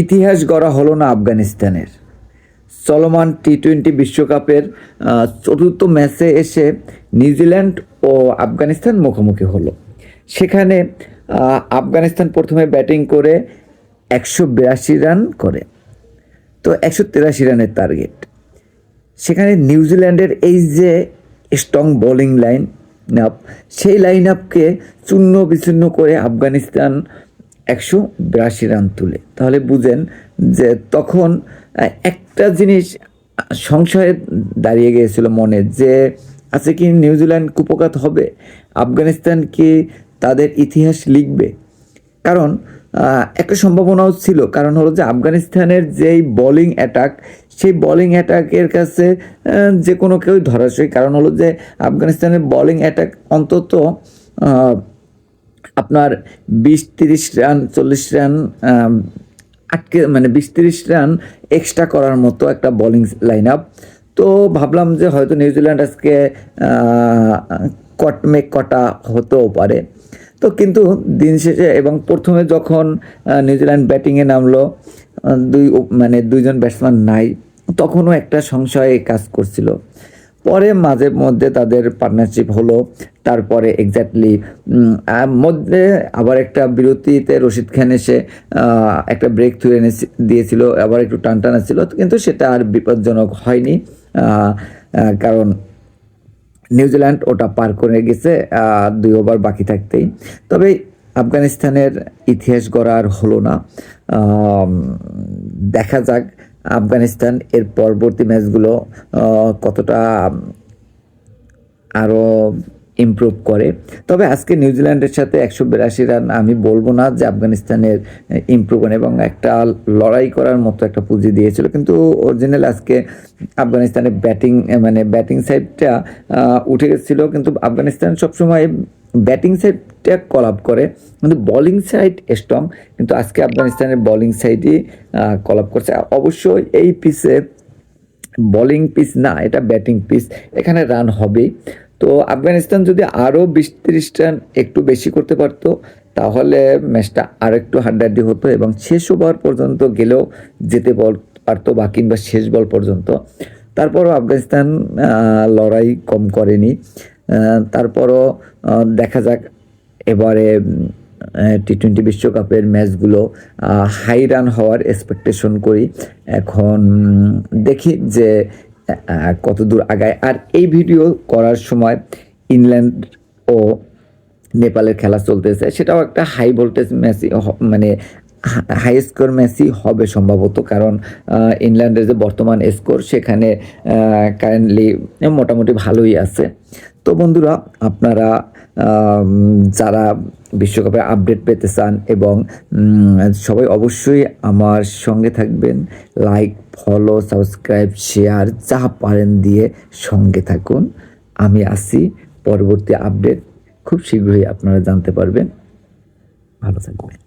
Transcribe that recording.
ইতিহাস গড়া হলো না আফগানিস্তানের। চলমান টি টোয়েন্টি বিশ্বকাপের চতুর্থ ম্যাচে এসে নিউজিল্যান্ড ও আফগানিস্তান মুখোমুখি হলো। সেখানে আফগানিস্তান প্রথমে ব্যাটিং করে একশো বিরাশি রান করে। তো একশো তিরাশি রানের টার্গেট। সেখানে নিউজিল্যান্ডের এই যে স্ট্রং বোলিং লাইন আপ সেই লাইন আপকে চূর্ণ বিচূর্ণ করে আফগানিস্তান একশো বিরাশি রান তুলে। তাহলে বুঝেন যে তখন একটা জিনিস সংশয়ে দাঁড়িয়ে গিয়েছিল মনে যে, আছে কি নিউজিল্যান্ড কুপকাত হবে? আফগানিস্তান কি তাদের ইতিহাস লিখবে? কারণ একটা সম্ভাবনাও ছিল। কারণ হলো যে আফগানিস্তানের যেই বোলিং অ্যাটাক, সেই বোলিং অ্যাটাকের কাছে যে কোনো কেউ ধরাশয়ী কারণ হলো যে আফগানিস্তানের বোলিং অ্যাটাক অন্তত আপনার বিশ তিরিশ রান চল্লিশ রান আটকে মানে বিশ তিরিশ রান এক্সট্রা করার মতো একটা বোলিং লাইন আপ তো ভাবলাম যে হয়তো নিউজিল্যান্ড আজকে আহ, কট হতেও পারে। তো কিন্তু দিন শেষে এবং প্রথমে যখন নিউজিল্যান্ড ব্যাটিংয়ে নামলো দুই মানে দুইজন ব্যাটসম্যান নাই তখনও একটা সংশয় কাজ করছিল। পরে মাঝে মধ্যে তাদের পার্টনারশিপ হলো তারপরে এক্স্যাক্টলি মধ্যে আবার একটা বিরতিতে রশিদ খান এসে একটা ব্রেক থ্রু এনে দিয়েছিল, আবার একটু টান টানা ছিল কিন্তু সেটা আর বিপজ্জনক হয়নি কারণ নিউজিল্যান্ড ওটা পার করে গেছে দুই ওভার বাকি থাকতেই। তবে আফগানিস্তানের ইতিহাস গড়া আর হলো না দেখা যাক আফগানিস্তান এর পরবর্তী ম্যাচগুলো কতটা আরও ইমপ্রুভ করে। তবে আজকে নিউজিল্যান্ডের সাথে একশো বিরাশি রান আমি বলব না যে আফগানিস্তানের ইমপ্রুভ এবং একটা লড়াই করার মতো একটা পুঁজি দিয়েছিল। কিন্তু অরিজিনাল আজকে আফগানিস্তানের ব্যাটিং মানে ব্যাটিং সাইডটা উঠে গেছিল। কিন্তু আফগানিস্তান সবসময় ব্যাটিং সাইডটা কলাপ করে। কিন্তু বোলিং সাইড স্ট্রং কিন্তু আজকে আফগানিস্তানের বোলিং সাইডই কলাপ করছে। অবশ্যই এই পিসে বোলিং পিস না, এটা ব্যাটিং পিস এখানে রান হবেই। তো আফগানিস্তান যদি আরও বিশ তিরিশ রান একটু বেশি করতে পারতো, তাহলে ম্যাচটা আর একটু হাড্ডাহাড্ডি হতো এবং শেষ ওভার পর্যন্ত গেলেও যেতে বল পারতো বা কিংবা শেষ বল পর্যন্ত। তারপরও আফগানিস্তান লড়াই কম করেনি। তারপরও দেখা যাক এবারে টি টোয়েন্টি বিশ্বকাপের ম্যাচগুলো হাই রান হওয়ার এক্সপেকটেশন করি। এখন দেখি যে কত দূর আগায়। আর এই ভিডিও করার সময় ইংল্যান্ড ও নেপালের খেলা চলতেছে। সেটাও একটা হাই ভোল্টেজ ম্যাচ মানে হাই স্কোর ম্যাচই হবে সম্ভবত, কারণ ইংল্যান্ডের যে বর্তমান স্কোর সেখানে কারেন্টলি মোটামুটি ভালোই আছে। তো বন্ধুরা, আপনারা যারা বিশ্বকাপের আপডেট পেতে চান এবং সবাই অবশ্যই আমার সঙ্গে থাকবেন লাইক ফলো সাবস্ক্রাইব শেয়ার যা পারেন দিয়ে সঙ্গে থাকুন। আমি আসি, পরবর্তী আপডেট খুব শীঘ্রই আপনারা জানতে পারবেন। ভালো থাকবেন